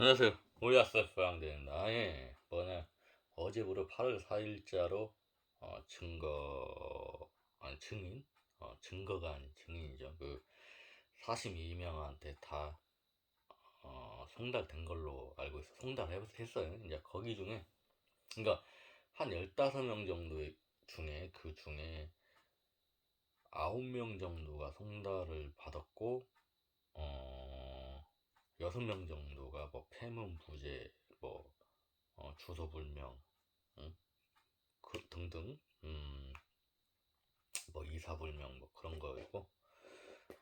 안녕하세요. 오야셀프 양대입니다. 예, 뭐냐. 어제부로 8월 4일자로, 어, 증거, 아니, 증인? 어, 증거가 아닌 증인이죠. 그, 42명한테 다, 어, 송달된 걸로 알고 있어. 송달했어요. 이제 거기 중에, 그니까, 한 15명 정도 중에, 그 중에, 9명 정도가 송달을 받았고, 어, 여섯 명 정도가 뭐 폐문 부재, 뭐 어, 주소 불명, 응? 그 등등, 음, 뭐 이사 불명 뭐 그런 거이고,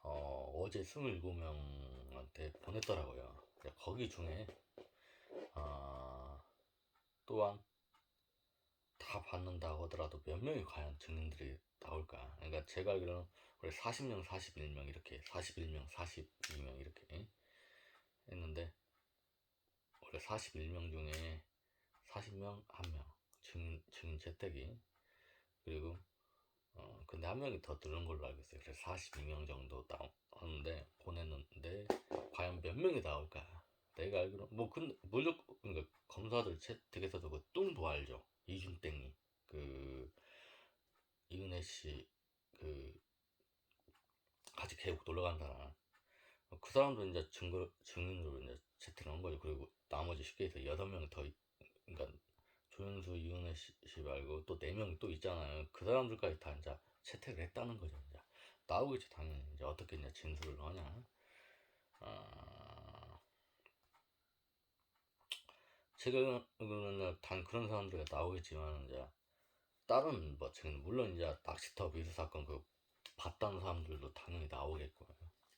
어, 어제 27명한테 보냈더라고요. 거기 중에 어, 또한 다 받는다고 하더라도 몇 명이 과연 증인들이 나올까? 그러니까 제가 알기로는 원래 40명, 41명 이렇게 41명, 42명 이렇게 했는데 원래 41명 중에 40명 1명 증인, 증인 채택이 그리고 어 근데 한 명이 더 늘은 걸로 알고 있어요. 그래서 42명 정도 나오는데 보냈는데 과연 몇 명이 나올까? 내가 알기로 뭐 근데 물론 그러니까 검사들 채택에서도 그 뚱도 알죠. 이준땡이 그 이은혜 씨그 같이 계곡 놀러 간 사람 그 사람도 이제 증거 증인으로 이제 채택을 한 거죠. 그리고 나머지 쉽게 해서 여덟 명이 더 있- 그러니까 조현수 이은혜 씨, 씨 말고 또 네 명이 또 있잖아요. 그 사람들까지 다 이제 채택을 했다는 거죠. 이제 나오겠지 당연히 이제 어떻게 이제 진술을 하냐. 아, 지금은 단 그런 사람들이 나오겠지만 이제 다른 뭐 지금 물론 이제 낚시터 미수 사건 그 봤다는 사람들도 당연히 나오겠고요.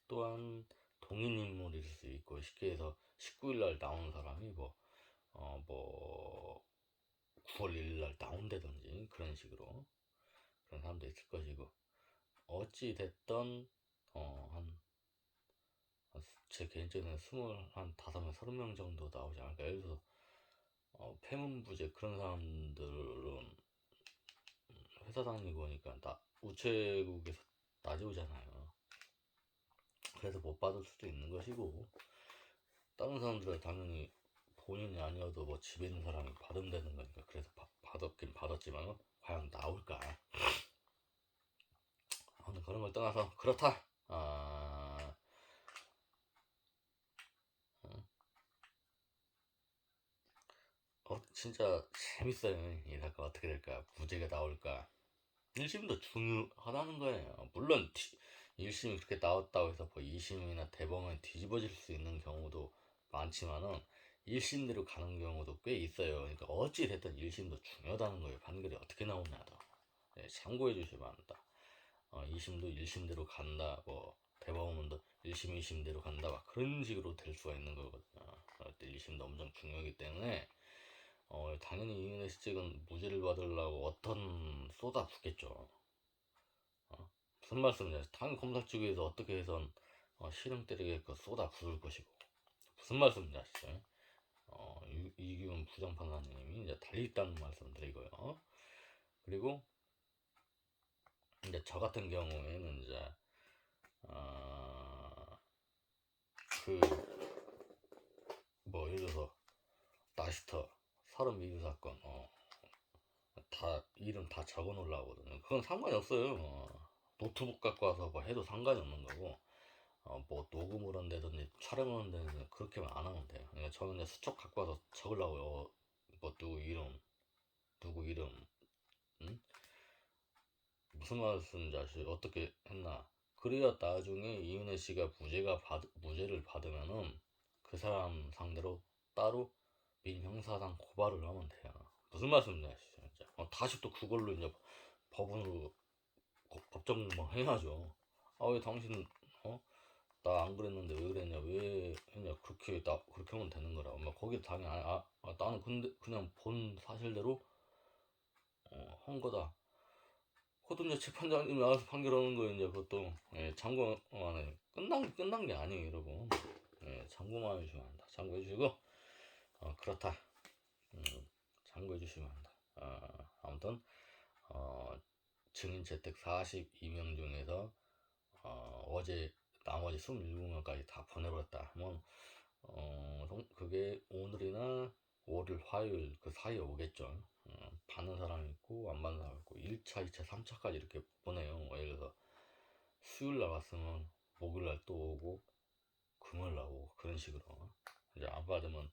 또한 동인 인물일 수 있고 쉽게 해서 19일 날 나온 사람이 뭐 어 뭐 9월 1일 날 나온다든지 그런 식으로 그런 사람도 있을 것이고 어찌 됐던 어한 제 개인적으로는 스물 한 다섯 명 서른 명 정도 나오지 않을까 예를 들어서 어, 폐문부제 그런 사람들은 회사 다니고 하니까 나 우체국에서 낮에 오잖아요. 그래서 못 받을 수도 있는 것이고 다른 사람들은 당연히 본인이 아니어도 뭐 집에 있는 사람이 받으면 되는 거니까 그래서 바, 받았긴 받았지만 과연 나올까? 아무튼 그런 걸 떠나서 그렇다. 아 어, 진짜 재밌어요. 이 사건 어떻게 될까? 무죄가 나올까? 1심도 중요하다는 거예요. 물론 1심이 그렇게 나왔다고 해서 뭐 2심이나 대법원이 뒤집어질 수 있는 경우도 많지만은 1심대로 가는 경우도 꽤 있어요. 그러니까 어찌 됐든 1심도 중요하다는 거예요. 판결이 어떻게 나오냐도. 네, 참고해 주시면 합니다. 어, 2심도 1심대로 간다. 뭐 대법원도 1심, 2심대로 간다. 막 그런 식으로 될 수가 있는 거거든요. 그럴 때 1심도 엄청 중요하기 때문에 어, 당연히 이은혜 씨 측은 무죄를 받으려고 어떤 쏟아 붓겠죠. 어? 무슨 말씀이냐? 당연히 검사 측에서 어떻게 해선 어, 실형 때리게 그 쏟아 부을 것이고 무슨 말씀인지 아시죠? 어, 유, 이기훈 부장판사님이 이제 달리 있다는 말씀 드리고요. 그리고 이제 저 같은 경우에는 이제 어, 그뭐 예를 들어서 나시터 서른 미주 사건 어, 다 이름 다 적어 놓으려고 하거든요. 그건 상관이 없어요. 어, 노트북 갖고 와서 뭐 해도 상관이 없는 거고 어, 뭐 녹음을 한다든지 촬영을 한다든지 그렇게만 안 하면 돼요. 그러니까 저는 이제 수첩 갖고 와서 적으려고요. 어, 뭐 누구 이름, 누구 이름, 응? 무슨 말씀인지 아시 어떻게 했나? 그래야 나중에 이은혜 씨가 무죄가 받, 무죄를 받으면은 그 사람 상대로 따로 민형사상 고발을 하면 돼요. 무슨 말씀인지 아시죠? 어, 다시 또 그걸로 이제 법원으로 법정 뭐 해야죠. 아 왜 당신 어? 나 안 그랬는데 왜 그랬냐 왜 했냐 그렇게 나 그렇게 하면 되는 거라. 엄마 거기 당연히 아, 아, 나는 근데 그냥 본 사실대로 어, 한 거다. 그것도 이제 재판장님 나와서 판결하는 거 이제 그것도 예, 참고 안에 끝난 끝난 게 아니에요, 여러분. 예, 참고만 해주시면 한다. 참고해 주시고 어, 그렇다. 음, 참고해 주시면 한다. 어, 아무튼 어, 증인 채택 42명 중에서 어, 어제 나머지 27명까지 다 보내버렸다 하면 어, 그게 오늘이나 월요일, 화요일 그 사이에 오겠죠. 음, 받는 사람이 있고 안 받는 사람이 있고 1차, 2차, 3차까지 이렇게 보내요. 예를 들어서 수요일 날 왔으면 목요일 날 또 오고 금요일 날 오고 그런 식으로 이제 안 받으면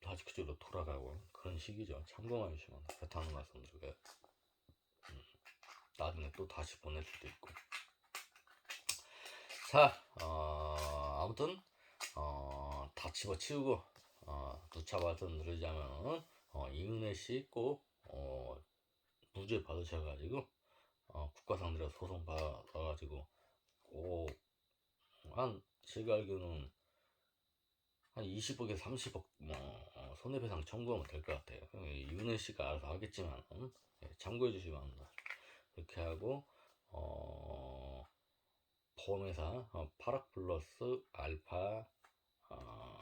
다시 그쪽으로 돌아가고 그런 식이죠. 참고만 해주시면 그렇다는 말씀 드리고요. 음, 나중에 또 다시 보낼 수도 있고. 자, 어, 아무튼 어, 다 집어치우고 어, 누차 말씀 드리자면 어, 이은혜 씨 꼭 어, 무죄 받으셔가지고 어, 국가상대로 소송 받아가지고 꼭한 제가 알기로는 한 20억에 30억 뭐 어, 손해배상 청구하면 될 것 같아요. 이은혜 씨가 알아서 하겠지만 음, 예, 참고해 주시기 바랍니다. 그렇게 하고 어, 보험회사 어, 파락 플러스 알파 어,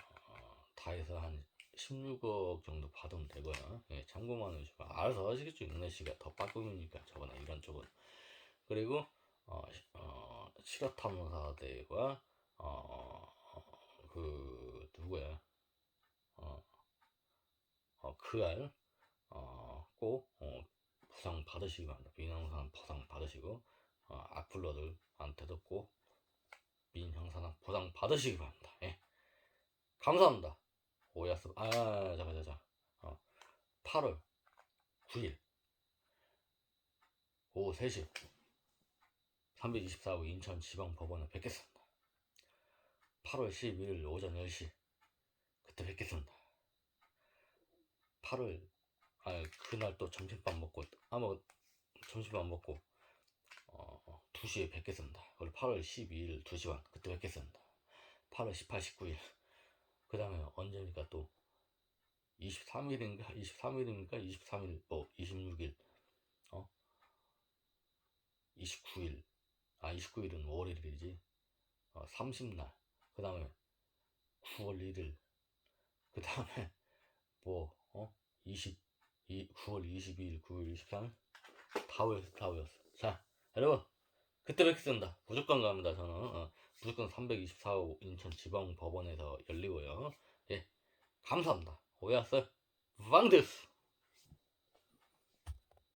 다 해서 한 16억 정도 받으면 되고요. 예, 참고만 해주시고 알아서 하시겠죠. 윤혜 씨가 더 빠끔이니까 저번에 이런 쪽은 그리고 어, 시- 어, 실화탐사대와 어, 그 누구야? 어, 어, 그알 어, 꼭 어, 보상 받으시기 바랍니다. 민영상 보상 받으시고 어, 악플러들한테도 꼭 민형사상 보상 받으시기 바랍니다. 예. 감사합니다. 오야스 아 자자 자자 어, 8월 9일 오후 3시 324호 인천지방법원에 뵙겠습니다. 8월 12일 오전 10시 그때 뵙겠습니다. 8월 아 그날 또 점심밥 먹고 아뭐 점심밥 먹고 어 2시에 뵙겠습니다. 그리고 8월 12일 2시 반 그때 뵙겠습니다. 8월 18, 19일. 그 다음에 언제니까 또? 23일인가? 23일인가? 23일 뭐 26일. 어? 29일. 아 29일은 월요일이지. 어, 30날. 그 다음에 9월 1일. 그 다음에 뭐 어? 20 이, 9월 22일 9월 23일? 다 외웠어 다 외웠어. 자 여러분 그때 뵙겠습니다. 무조건 갑니다 저는. 어, 무조건 324호 인천 지방법원에서 열리고요. 예 감사합니다. 오야스 왕데스